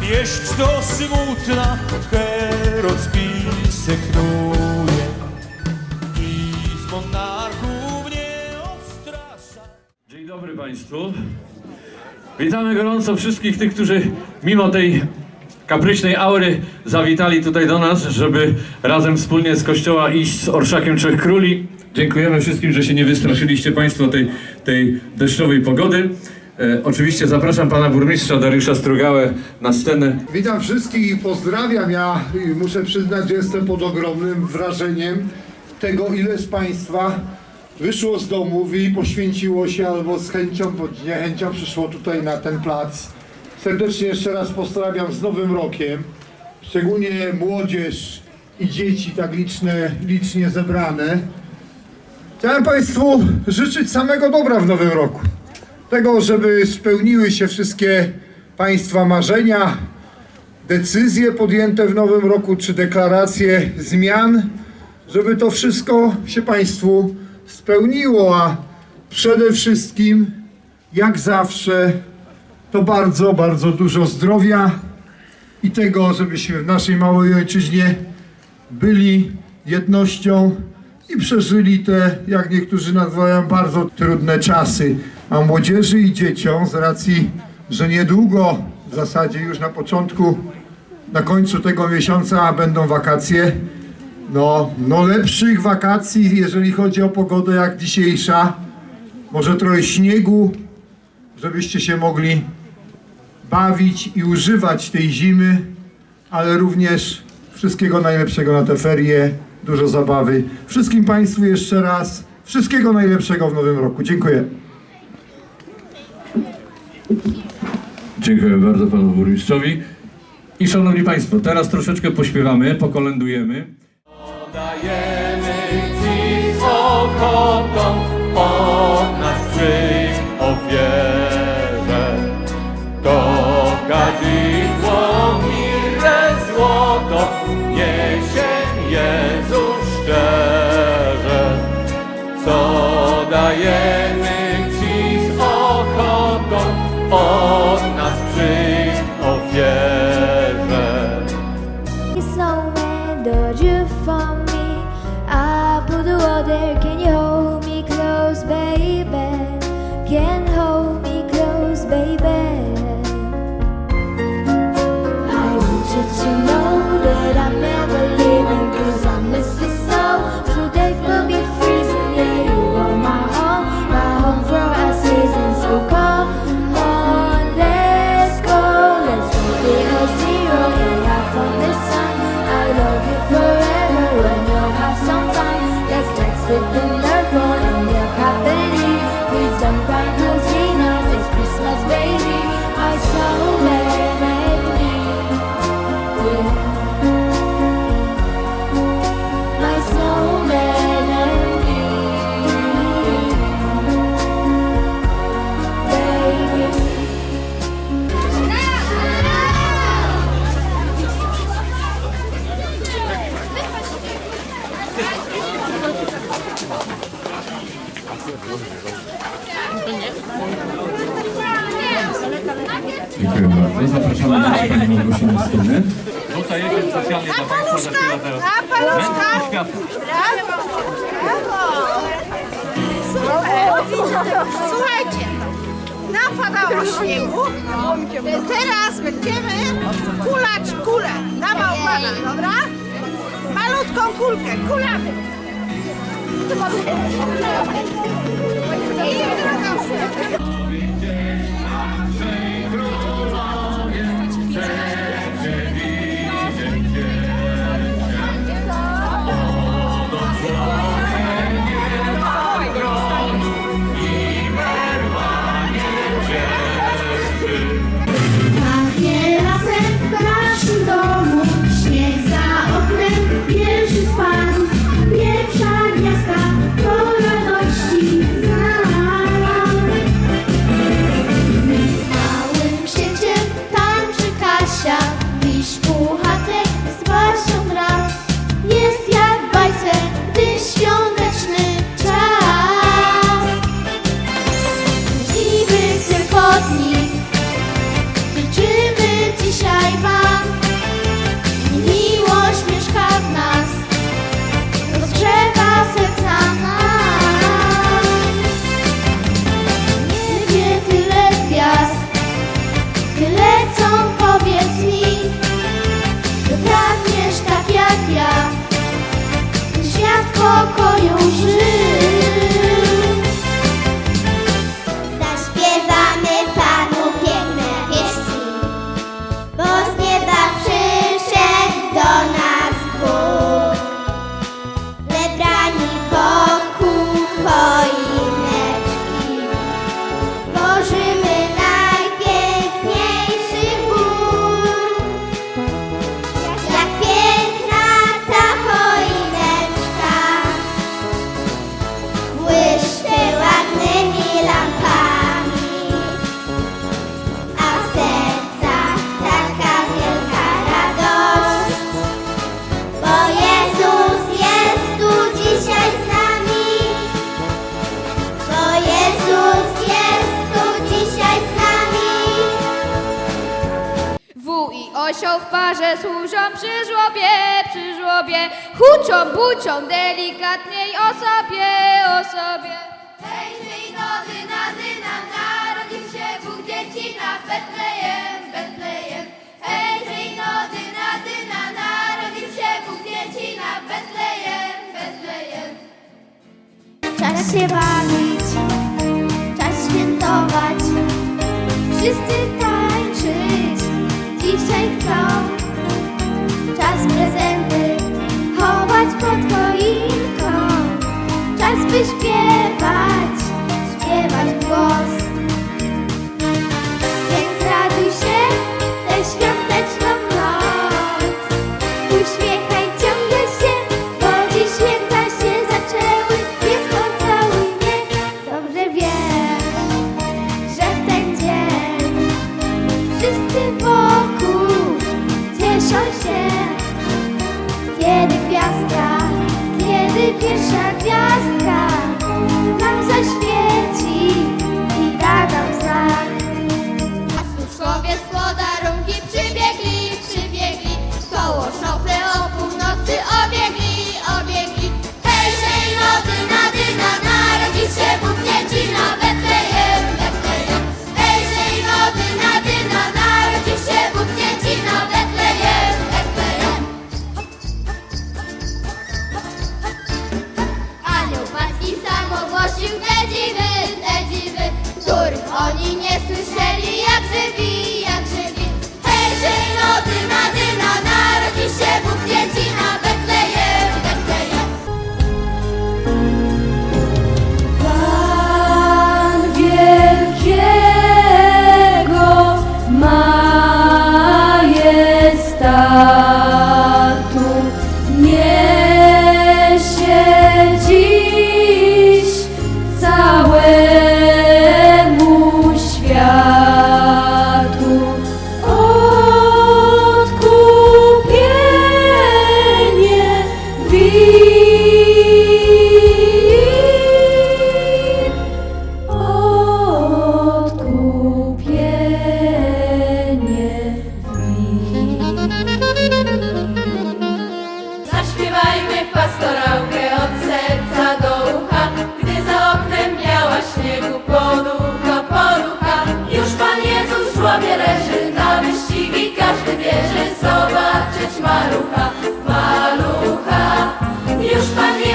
wieść to smutna Herod knuje I z monarchów nie odstrasza Dzień dobry Państwu. Witamy gorąco wszystkich tych, którzy mimo tej kapryśnej aury zawitali tutaj do nas, żeby razem wspólnie z kościoła iść z Orszakiem Trzech Króli. Dziękujemy wszystkim, że się nie wystraszyliście Państwo tej, tej deszczowej pogody. E, oczywiście zapraszam Pana Burmistrza Dariusza Strugałę na scenę. Witam wszystkich i pozdrawiam. Ja y, muszę przyznać, że jestem pod ogromnym wrażeniem tego, ile z Państwa wyszło z domów i poświęciło się albo z chęcią, bądź niechęcią przyszło tutaj na ten plac. Serdecznie jeszcze raz pozdrawiam z Nowym Rokiem. Szczególnie młodzież i dzieci tak liczne, licznie zebrane. Chciałem Państwu życzyć samego dobra w Nowym Roku. Tego, żeby spełniły się wszystkie Państwa marzenia, decyzje podjęte w nowym roku, czy deklaracje zmian, żeby to wszystko się Państwu spełniło, a przede wszystkim, jak zawsze, to bardzo, bardzo dużo zdrowia i tego, żebyśmy w naszej małej ojczyźnie byli jednością i przeżyli te, jak niektórzy nazywają, bardzo trudne czasy. A młodzieży i dzieciom, z racji, że niedługo, w zasadzie już na początku, na końcu tego miesiąca będą wakacje, no, no lepszych wakacji, jeżeli chodzi o pogodę jak dzisiejsza, może trochę śniegu, żebyście się mogli bawić i używać tej zimy, ale również wszystkiego najlepszego na te ferie, dużo zabawy. Wszystkim Państwu jeszcze raz wszystkiego najlepszego w nowym roku. Dziękuję. Dziękuję bardzo Panu Burmistrzowi. I Szanowni Państwo, teraz troszeczkę pośpiewamy, pokolędujemy. Dajemy Ci z od nas przyjść ofierze. To kadzidło mirę złoto niesie Jezu szczerze. Co dajemy Męskie światło. Słuchajcie, napadało śniegu. Teraz będziemy kulać kulę na bałwana, dobra? Malutką kulkę, kulamy. I drugą. uczą delikatniej o sobie, o sobie. Wejdźmy i nocy nazynam, narodził się Bóg dzieci na Betlejem, Betlejem. Wejdźmy i nocy nazy narodził się Bóg dzieci na Betlejem, Betlejem. Czas się bawić, czas świętować, wszyscy tańczyć, dzisiaj chcą. scared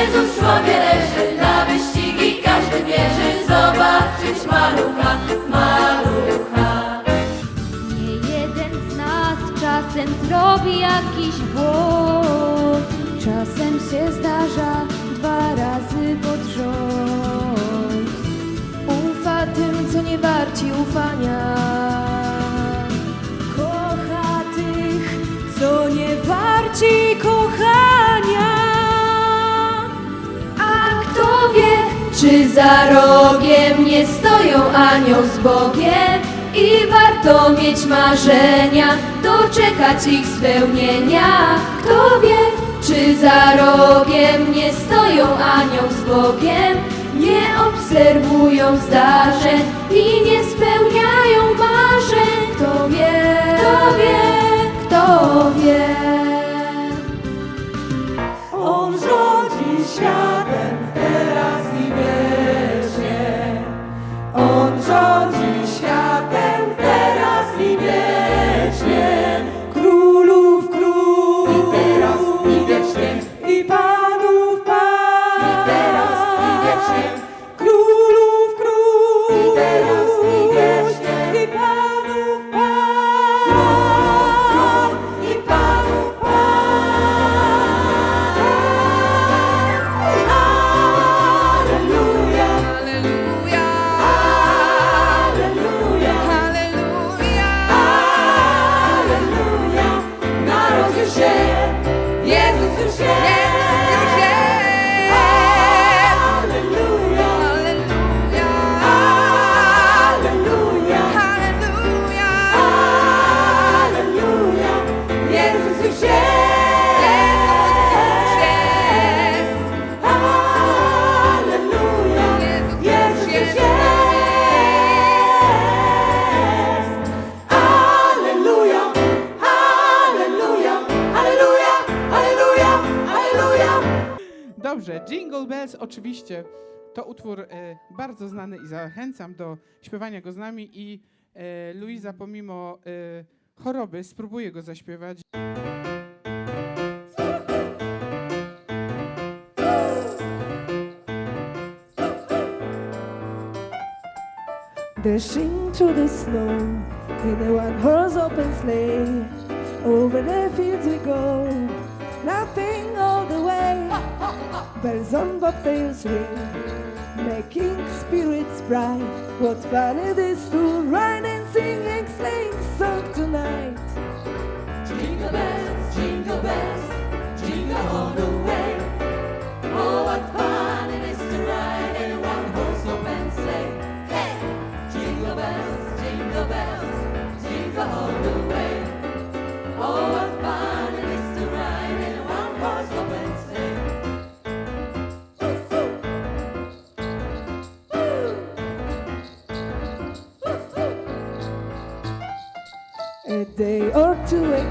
Jezus w żłobie leży, na wyścigi każdy bierze zobaczyć malucha, malucha. Nie jeden z nas czasem zrobi jakiś błąd, czasem się zdarza dwa razy pod rząd. Ufa tym, co nie warci ufania. za rogiem nie stoją anioł z Bogiem i warto mieć marzenia, doczekać ich spełnienia. Kto wie, czy za rogiem nie stoją anioł z Bogiem, nie obserwują zdarzeń i nie oczywiście to utwór e, bardzo znany i zachęcam do śpiewania go z nami i e, Luiza pomimo e, choroby spróbuje go zaśpiewać. The snow in one horse open sleigh. Over the fields we go, all the. Bells on bobtails ring, making spirits bright. What fun it is to ride and sing and sing song tonight.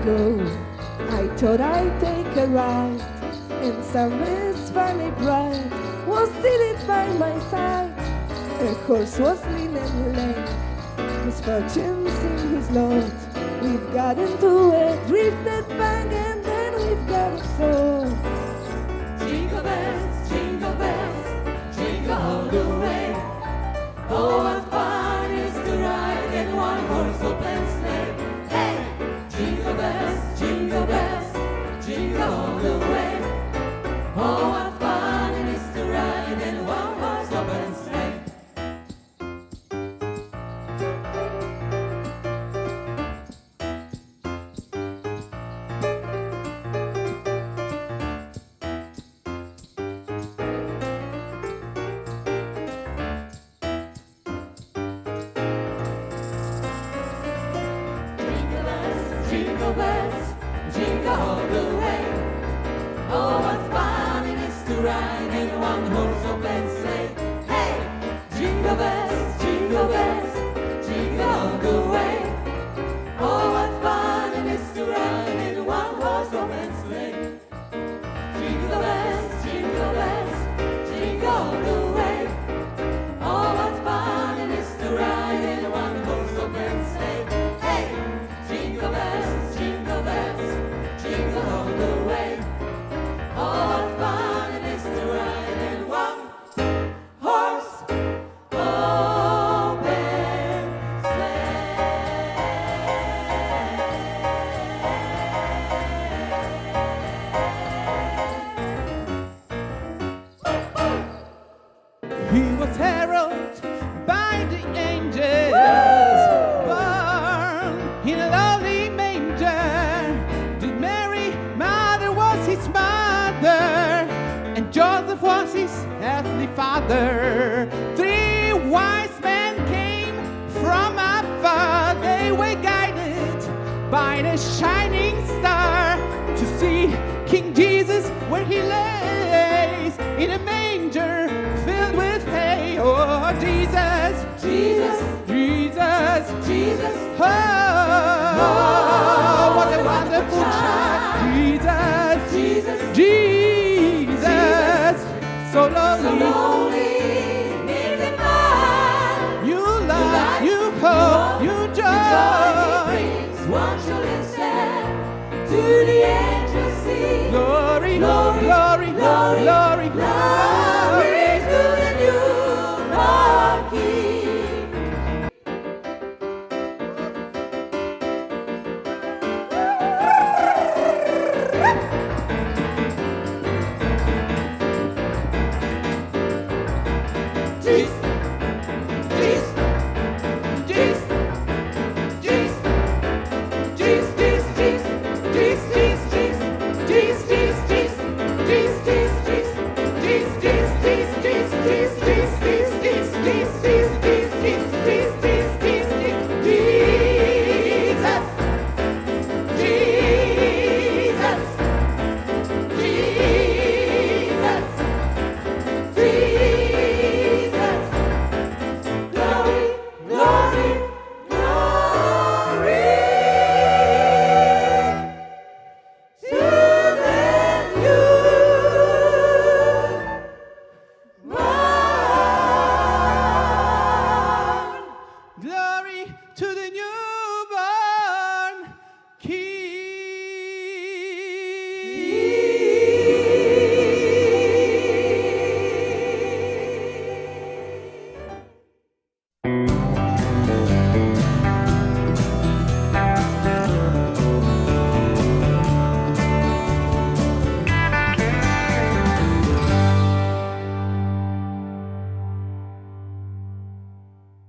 I thought I'd take a ride, and some Miss Funny Bright was seated by my side. A horse was lean and lame, misfortune seemed his load. We've got into a drifted bank, and then we've got a so. Jingle bells, jingle all the way. Oh, what fun it is to ride in one horse was his earthly father. Three wise men came from afar, they were guided by the shining star to see King Jesus where he lays in a manger filled with hay. Oh, Jesus, Jesus, Jesus, Jesus, oh, what a wonderful child. Jesus, Jesus, Jesus, so so lonely. lonely, the man. You love, you hope, you Joy won't you listen to the angels sing? Glory, glory, glory, glory, glory.